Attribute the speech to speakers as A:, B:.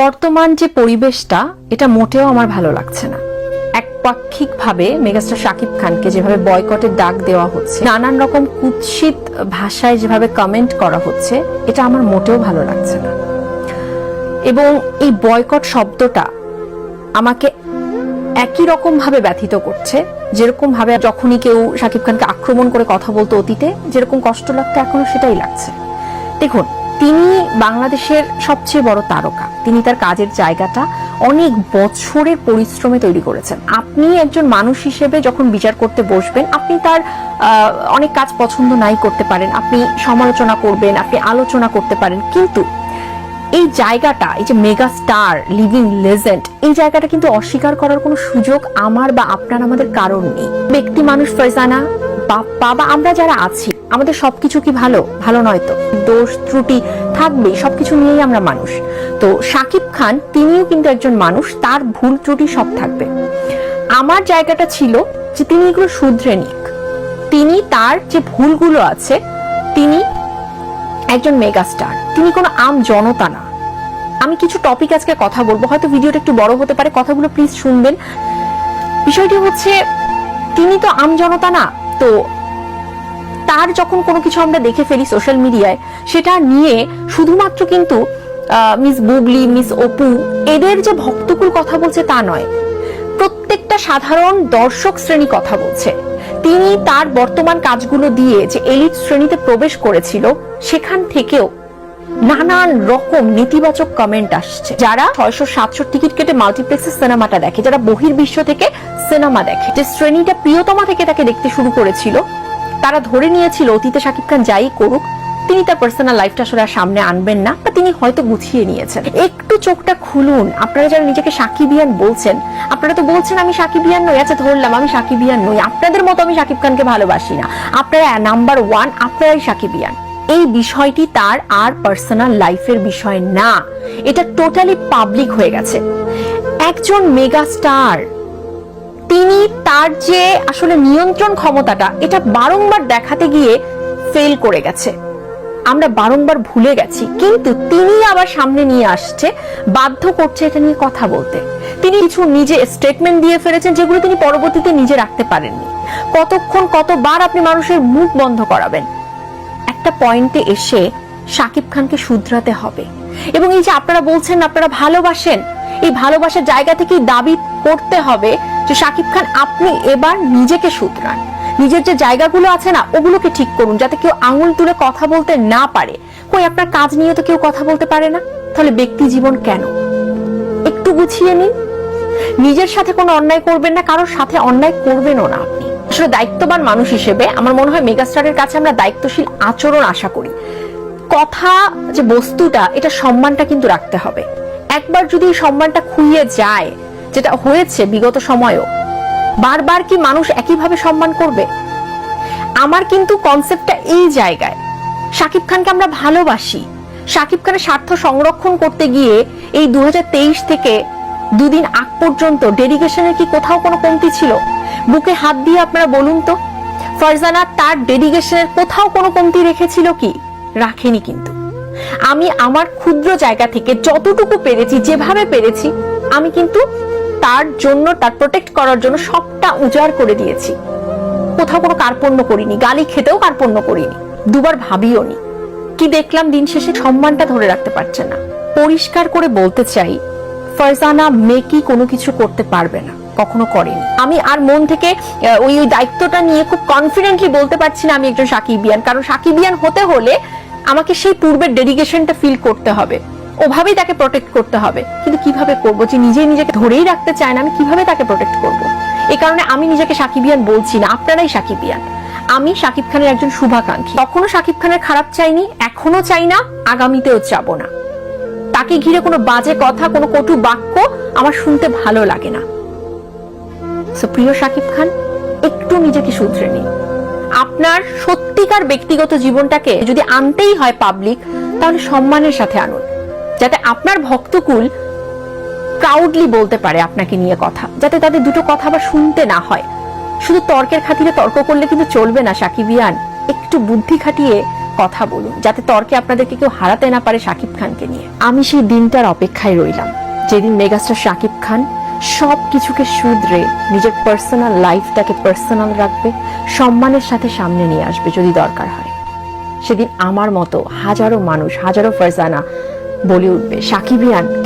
A: বর্তমান যে পরিবেশটা, এটা মোটেও আমার ভালো লাগছে না। একপাক্ষিকভাবে মেগাস্টার শাকিব খানকে যেভাবে বয়কটের ডাক দেওয়া হচ্ছে, নানান রকম কুৎসিত ভাষায় যেভাবে কমেন্ট করা হচ্ছে, এটা আমার মোটেও ভালো লাগছে না। এবং এই বয়কট শব্দটা আমাকে একই রকম ভাবে ব্যথিত করছে যেরকম ভাবে যখনই কেউ শাকিব খানকে আক্রমণ করে কথা বলতো অতীতে, যেরকম কষ্ট লাগতো এখনও সেটাই লাগছে। দেখুন তিনি বাংলাদেশের সবচেয়ে বড় তারকা। তিনি তার কাজের জায়গাটা অনেক বছরের পরিশ্রমে তৈরি করেছেন। আপনি একজন মানুষ হিসেবে যখন বিচার করতে বসবেন, আপনি তার অনেক কাজ পছন্দ নাই করতে পারেন। আপনি সমালোচনা করবেন, আপনি আলোচনা করতে পারেন। কিন্তু এই জায়গাটা, এই যে মেগা স্টার, লিভিং লেজেন্ড, এই জায়গাটা কিন্তু অস্বীকার করার কোনো সুযোগ আমার বা আপনার আমাদের কারণ নেই। ব্যক্তি মানুষ ফয়জানা বাপ্পা বা আমরা যারা আছি আমাদের সবকিছু কি ভালো? ভালো নয় তো। দোষ, ত্রুটি থাকবেই, সবকিছু নিয়েই আমরা মানুষ। তো সাকিব খান, তিনিও কিন্তু একজন মানুষ, তার ভুল, ত্রুটি সব থাকবে। আমার জায়গাটা ছিল যে তিনি এগুলো শুধরে নিক। তিনি তার যে ভুলগুলো আছে, তিনি একজন মেগাস্টার। তিনি কোনো আম জনতা না। আমি কিছু টপিক আজকে কথা বলব, হয়তো ভিডিওটা একটু বড় হতে পারে, কথাগুলো প্লিজ শুনবেন। বিষয়টি হচ্ছে, তিনি তো আম জনতা না, তো তার যখন কোনো কিছু আমরা দেখে ফেলি সোশ্যাল মিডিয়ায় সেটা নিয়ে শুধুমাত্র কিন্তু মিস বুবলি মিস অপু এদের যে ভক্তকুল কথা বলছে তা নয়। প্রত্যেকটা সাধারণ দর্শক শ্রেণি কথা বলছে। তিনি তার বর্তমান কাজগুলো দিয়ে যে এলিট শ্রেণীতে প্রবেশ করেছিল, সেখান থেকেও নানান রকম নেতিবাচক কমেন্ট আসছে। যারা ছয়শো সাতশো টিকিট কেটে মাল্টিপ্লেক্সে সিনেমাটা দেখে, যারা বহির্বিশ্ব থেকে সিনেমা দেখে, যে শ্রেণীটা প্রিয়তমা থেকে তাকে দেখতে শুরু করেছিল তারা ধরে নিয়েছিল অতীতে শাকিব খান যাই করুক, তিনি তার পার্সোনাল লাইফটা আসলে সামনে আনবেন না, বা তিনি হয়তো গুছিয়ে নিয়েছেন। একটু চোখটা খুলুন। আপনারা যারা নিজেকে সাকিবিয়ান বলছেন, আপনারা তো বলছেন আমি সাকিবিয়ান নই। আচ্ছা ধরলাম, আমি সাকিবিয়ান নই। আপনাদের মতো আমি সাকিব খানকে ভালোবাসি না। আপনারা নাম্বার ওয়ান আপনারাই সাকিবিয়ান এই বিষয়টি তার আর পার্সোনাল লাইফের বিষয় না। এটা টোটালি পাবলিক হয়ে গেছে। একজন মেগা স্টার তিনি তার যে আসলে নিয়ন্ত্রণ ক্ষমতাটা, এটা বারংবার দেখাতে গিয়ে ফেল করে গেছে। আমরা বারংবার ভুলে গেছি, কিন্তু তিনি আবার সামনে নিয়ে আসছে, বাধ্য করছে এটা নিয়ে কথা বলতে। তিনি কিছু নিজে স্টেটমেন্ট দিয়ে ফেলেছেন যেগুলো তিনি পরবর্তীতে নিজে রাখতে পারেননি। কতক্ষণ, কতবার আপনি মানুষের মুখ বন্ধ করাবেন? একটা পয়েন্টে এসে সাকিব খানকে শুধরাতে হবে। এবং এই যে আপনারা বলছেন, আপনারা ভালোবাসেন এই ভালোবাসার জায়গা থেকেই দাবি করতে হবে যে সাকিব খান আপনি এবার নিজেকে শুধরান। নিজের যে জায়গাগুলো আছে না, ওগুলোকে ঠিক করুন, যাতে কেউ আঙুল তুলে কথা বলতে না পারে। কই, আপনার কাজ নিয়ে তো কেউ কথা বলতে পারে না? তাহলে ব্যক্তি জীবন কেন? একটু গুছিয়ে নিন। নিজের সাথে কোনো অন্যায় করবেন না, কারোর সাথে অন্যায় করবেনও না আপনি। আসলে দায়িত্ববান মানুষ হিসেবে আমার মনে হয় মেগাস্টারের কাছে আমরা দায়িত্বশীল আচরণ আশা করি। কথা, যে বস্তুটা, এটা সম্মানটা কিন্তু রাখতে হবে। একবার যদি সম্মানটা খুইয়ে যায়, যেটা হয়েছে বিগত সময়েও, বারবার কি মানুষ একইভাবে সম্মান করবে? আমার কিন্তু কনসেপ্টটা এই জায়গায়। শাকিব খানকে আমরা ভালোবাসি। শাকিব খানের স্বার্থ সংরক্ষণ করতে গিয়ে এই দু হাজার তেইশ থেকে দুদিন আগ পর্যন্ত ডেডিকেশনের কি কোথাও কোনো কমতি ছিল? বুকে হাত দিয়ে আপনারা বলুন তো, ফারজানা তার ডেডিকেশনের কোথাও কোনো কমতি রেখেছিল কি? রাখেনি কিন্তু। আমি আমার ক্ষুদ্র জায়গা থেকে যতটুকু পেরেছি, যেভাবে পেরেছি, আমি কিন্তু তার জন্য, তার প্রোটেক্ট করার জন্য সবটা উজাড় করে দিয়েছি। কোথাও কোনো কার্পণ্য করিনি, গালি খেতেও কার্পণ্য করিনি, দুবার ভাবিও নি। কি দেখলাম দিন শেষে সম্মানটা ধরে রাখতে পারছে না। পরিষ্কার করে বলতে চাই, ফারজানা মেকি কোনো কিছু করতে পারবে না, কখনো করেনি। আমি আর মন থেকে ওই ওই দায়িত্বটা নিয়ে খুব কনফিডেন্টলি বলতে পারছি না আমি একজন সাকিবিয়ান। কারণ সাকিবিয়ান হতে হলে আমাকে সেই পূর্বের ডেডিকেশনটা ফিল করতে হবে। ওভাবেই তাকে প্রোটেক্ট করতে হবে। কিন্তু কীভাবে করব? যে নিজে নিজেকে ধরেই রাখতে চায় না, আমি কীভাবে তাকে প্রোটেক্ট করব? এই কারণে আমি নিজেকে সাকিবিয়ান বলছি না, আপনারাই সাকিবিয়ান আমি সাকিব খানের একজন শুভাকাঙ্ক্ষী। কখনো সাকিব খানের খারাপ চাইনি এখনও চাই না, আগামীতেও চাবো না। তাকে ঘিরে কোনো বাজে কথা, কোনো কটু বাক্য আমার শুনতে ভালো লাগে না। সো প্রিয় সাকিব খান, একটু নিজেকে শুধরে নিন। আপনার সত্যিকার ব্যক্তিগত জীবনটাকে যদি আনতেই হয় পাবলিক তাহলে সম্মানের সাথে আনুন। যাতে আপনার ভক্তকুল প্রাউডলি বলতে পারে আপনাকে নিয়ে কথা। যাতে তাদের দুটো কথা আবার শুনতে না হয়। শুধু তর্কের খাতিরে তর্ক করলে কিন্তু চলবে না সাকিবিয়ান একটু বুদ্ধি খাটিয়ে কথা বলুন, যাতে তর্কে আপনাদেরকে কেউ হারাতে না পারে শাকিব খানকে নিয়ে। আমি সেই দিনটার অপেক্ষায় রইলাম। যেদিন মেগাস্টার শাকিব খান সব কিছুকে শুধরে নিজের পার্সোনাল লাইফটাকে পার্সোনাল রাখবে, সম্মানের সাথে সামনে নিয়ে আসবে যদি দরকার হয়। সেদিন আমার মতো হাজারো মানুষ, হাজারো ফারজানা বলে উঠবে সাকিবিয়ান